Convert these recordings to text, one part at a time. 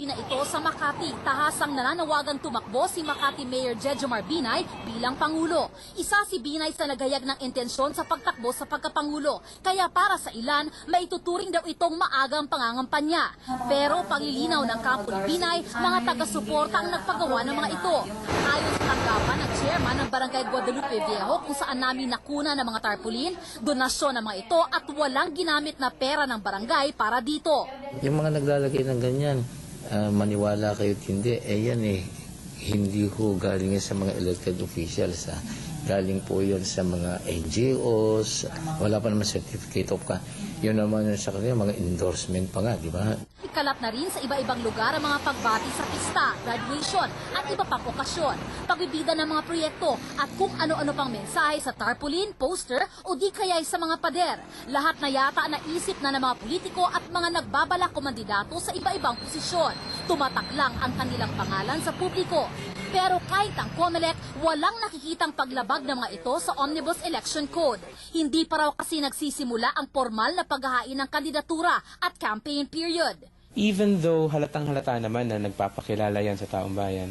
usapin na ito sa Makati. Tahasang nananawagang tumakbo si Makati Mayor Jejomar Binay bilang Pangulo. Isa si Binay sa nagayag ng intensyon sa pagtakbo sa pagkapangulo. Kaya para sa ilan, maituturing daw itong maagang pangangampanya. Pero pangilinaw ng kampo ni Binay, mga taga-suporta ang nagpagawa ng mga ito. Ayon sa tanggapan ng chairman ng Barangay Guadalupe Viejo kung saan namin nakuna ng mga tarpaulin, donasyon ng mga ito at walang ginamit na pera ng barangay para dito. Yung mga naglalagay ng ganyan, ah, maniwala kayo't hindi, eh yan eh, hindi ho galing sa mga elected officials. ah. Galing po yun sa mga NGOs, wala pa naman certificate of ka. Yun naman sa kanila, mga endorsement pa nga, di ba? Ikalat na rin sa iba-ibang lugar ang mga pagbati sa pista, graduation at iba pang okasyon, pagbibida ng mga proyekto at kung ano-ano pang mensahe sa tarpaulin, poster o di kaya'y sa mga pader. Lahat na yata naisip na ng mga politiko at mga nagbabalak kumandidato sa iba-ibang posisyon. Tumatak lang ang kanilang pangalan sa publiko. Pero kahit ang COMELEC, walang nakikitang paglabag ng mga ito sa Omnibus Election Code. Hindi pa raw kasi nagsisimula ang formal na paghahain ng kandidatura at campaign period. Even though halatang halata naman na nagpapakilala yan sa taong bayan,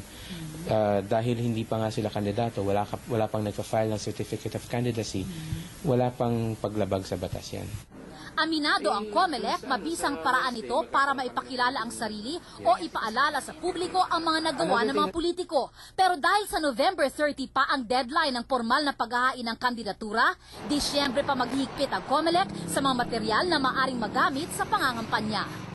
ah, dahil hindi pa nga sila kandidato, wala, ka, wala pang nagpa-file ng Certificate of Candidacy, wala pang paglabag sa batas yan. Aminado ang COMELEC, mabisang paraan ito para maipakilala ang sarili o ipaalala sa publiko ang mga nagawa ng mga politiko. Pero dahil sa November 30 pa ang deadline ng formal na paghahain ng kandidatura, Disyembre pa maghihigpit ang COMELEC sa mga material na maaring magamit sa pangangampanya.